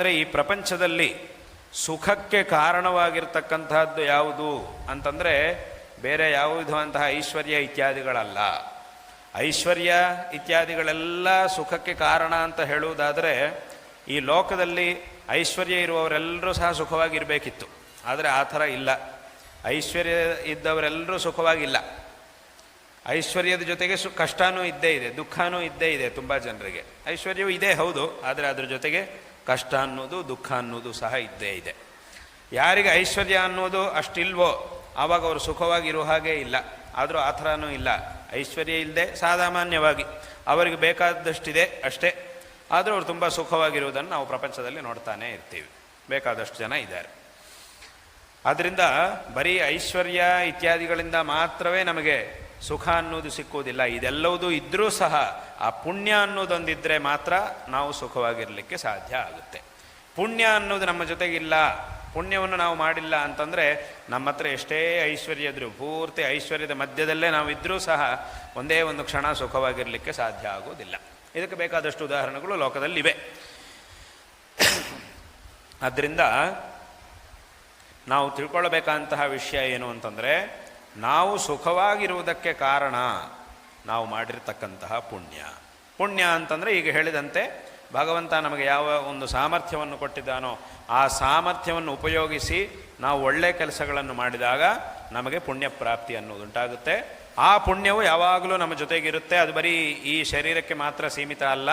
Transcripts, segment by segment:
ಅಂದರೆ ಈ ಪ್ರಪಂಚದಲ್ಲಿ ಸುಖಕ್ಕೆ ಕಾರಣವಾಗಿರ್ತಕ್ಕಂತಹದ್ದು ಯಾವುದು ಅಂತಂದರೆ ಬೇರೆ ಯಾವ ವಿಧವಂತಹ ಐಶ್ವರ್ಯ ಇತ್ಯಾದಿಗಳಲ್ಲ. ಐಶ್ವರ್ಯ ಇತ್ಯಾದಿಗಳೆಲ್ಲ ಸುಖಕ್ಕೆ ಕಾರಣ ಅಂತ ಹೇಳುವುದಾದರೆ ಈ ಲೋಕದಲ್ಲಿ ಐಶ್ವರ್ಯ ಇರುವವರೆಲ್ಲರೂ ಸಹ ಸುಖವಾಗಿರಬೇಕಿತ್ತು. ಆದರೆ ಆ ಥರ ಇಲ್ಲ. ಐಶ್ವರ್ಯ ಇದ್ದವರೆಲ್ಲರೂ ಸುಖವಾಗಿಲ್ಲ. ಐಶ್ವರ್ಯದ ಜೊತೆಗೆ ಸು ಕಷ್ಟನೂ ಇದ್ದೇ ಇದೆ, ದುಃಖನೂ ಇದ್ದೇ ಇದೆ ತುಂಬ ಜನರಿಗೆ. ಐಶ್ವರ್ಯವೂ ಇದೆ ಹೌದು, ಆದರೆ ಅದ್ರ ಜೊತೆಗೆ ಕಷ್ಟ ಅನ್ನೋದು, ದುಃಖ ಅನ್ನೋದು ಸಹ ಇದ್ದೇ ಇದೆ. ಯಾರಿಗೆ ಐಶ್ವರ್ಯ ಅನ್ನೋದು ಅಷ್ಟಿಲ್ವೋ ಆವಾಗ ಅವರು ಸುಖವಾಗಿರೋ ಹಾಗೆ ಇಲ್ಲ. ಆದರೂ ಆ ಥರನೂ ಇಲ್ಲ. ಐಶ್ವರ್ಯ ಇಲ್ಲದೆ ಸಾಮಾನ್ಯವಾಗಿ ಅವರಿಗೆ ಬೇಕಾದಷ್ಟಿದೆ ಅಷ್ಟೇ. ಆದರೂ ಅವರು ತುಂಬ ಸುಖವಾಗಿರುವುದನ್ನು ನಾವು ಪ್ರಪಂಚದಲ್ಲಿ ನೋಡ್ತಾನೇ ಇರ್ತೀವಿ. ಬೇಕಾದಷ್ಟು ಜನ ಇದ್ದಾರೆ. ಆದ್ದರಿಂದ ಬರೀ ಐಶ್ವರ್ಯ ಇತ್ಯಾದಿಗಳಿಂದ ಮಾತ್ರವೇ ನಮಗೆ ಸುಖ ಅನ್ನೋದು ಸಿಕ್ಕುವುದಿಲ್ಲ. ಇದೆಲ್ಲವೂ ಇದ್ದರೂ ಸಹ ಆ ಪುಣ್ಯ ಅನ್ನೋದೊಂದಿದ್ದರೆ ಮಾತ್ರ ನಾವು ಸುಖವಾಗಿರಲಿಕ್ಕೆ ಸಾಧ್ಯ ಆಗುತ್ತೆ. ಪುಣ್ಯ ಅನ್ನೋದು ನಮ್ಮ ಜೊತೆಗಿಲ್ಲ. ಪುಣ್ಯವನ್ನು ನಾವು ಮಾಡಿಲ್ಲ ಅಂತಂದರೆ ನಮ್ಮ ಹತ್ರ ಎಷ್ಟೇ ಐಶ್ವರ್ಯ ಇದ್ರೂ, ಪೂರ್ತಿ ಐಶ್ವರ್ಯದ ಮಧ್ಯದಲ್ಲೇ ನಾವು ಇದ್ದರೂ ಸಹ ಒಂದೇ ಒಂದು ಕ್ಷಣ ಸುಖವಾಗಿರಲಿಕ್ಕೆ ಸಾಧ್ಯ ಆಗೋದಿಲ್ಲ. ಇದಕ್ಕೆ ಬೇಕಾದಷ್ಟು ಉದಾಹರಣೆಗಳು ಲೋಕದಲ್ಲಿವೆ. ಆದ್ದರಿಂದ ನಾವು ತಿಳ್ಕೊಳ್ಬೇಕಂತಹ ವಿಷಯ ಏನು ಅಂತಂದರೆ ನಾವು ಸುಖವಾಗಿರುವುದಕ್ಕೆ ಕಾರಣ ನಾವು ಮಾಡಿರ್ತಕ್ಕಂತಹ ಪುಣ್ಯ. ಪುಣ್ಯ ಅಂತಂದರೆ ಈಗ ಹೇಳಿದಂತೆ ಭಗವಂತ ನಮಗೆ ಯಾವ ಒಂದು ಸಾಮರ್ಥ್ಯವನ್ನು ಕೊಟ್ಟಿದ್ದಾನೋ ಆ ಸಾಮರ್ಥ್ಯವನ್ನು ಉಪಯೋಗಿಸಿ ನಾವು ಒಳ್ಳೆ ಕೆಲಸಗಳನ್ನು ಮಾಡಿದಾಗ ನಮಗೆ ಪುಣ್ಯ ಪ್ರಾಪ್ತಿ ಅನ್ನೋದುಂಟಾಗುತ್ತೆ ಆ ಪುಣ್ಯವು ಯಾವಾಗಲೂ ನಮ್ಮ ಜೊತೆಗಿರುತ್ತೆ. ಅದು ಬರೀ ಈ ಶರೀರಕ್ಕೆ ಮಾತ್ರ ಸೀಮಿತ ಅಲ್ಲ.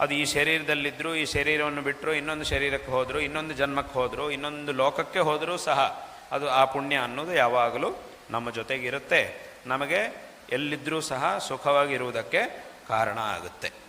ಅದು ಈ ಶರೀರದಲ್ಲಿದ್ದರೂ ಈ ಶರೀರವನ್ನು ಬಿಟ್ಟರು ಇನ್ನೊಂದು ಶರೀರಕ್ಕೆ ಹೋದರು, ಇನ್ನೊಂದು ಜನ್ಮಕ್ಕೆ ಹೋದರು, ಇನ್ನೊಂದು ಲೋಕಕ್ಕೆ ಹೋದರೂ ಸಹ ಅದು ಆ ಪುಣ್ಯ ಅನ್ನೋದು ಯಾವಾಗಲೂ ನಮ್ಮ ಜೊತೆಗಿರುತ್ತೆ. ನಮಗೆ ಎಲ್ಲಿದ್ದರೂ ಸಹ ಸುಖವಾಗಿರುವುದಕ್ಕೆ ಕಾರಣ ಆಗುತ್ತೆ.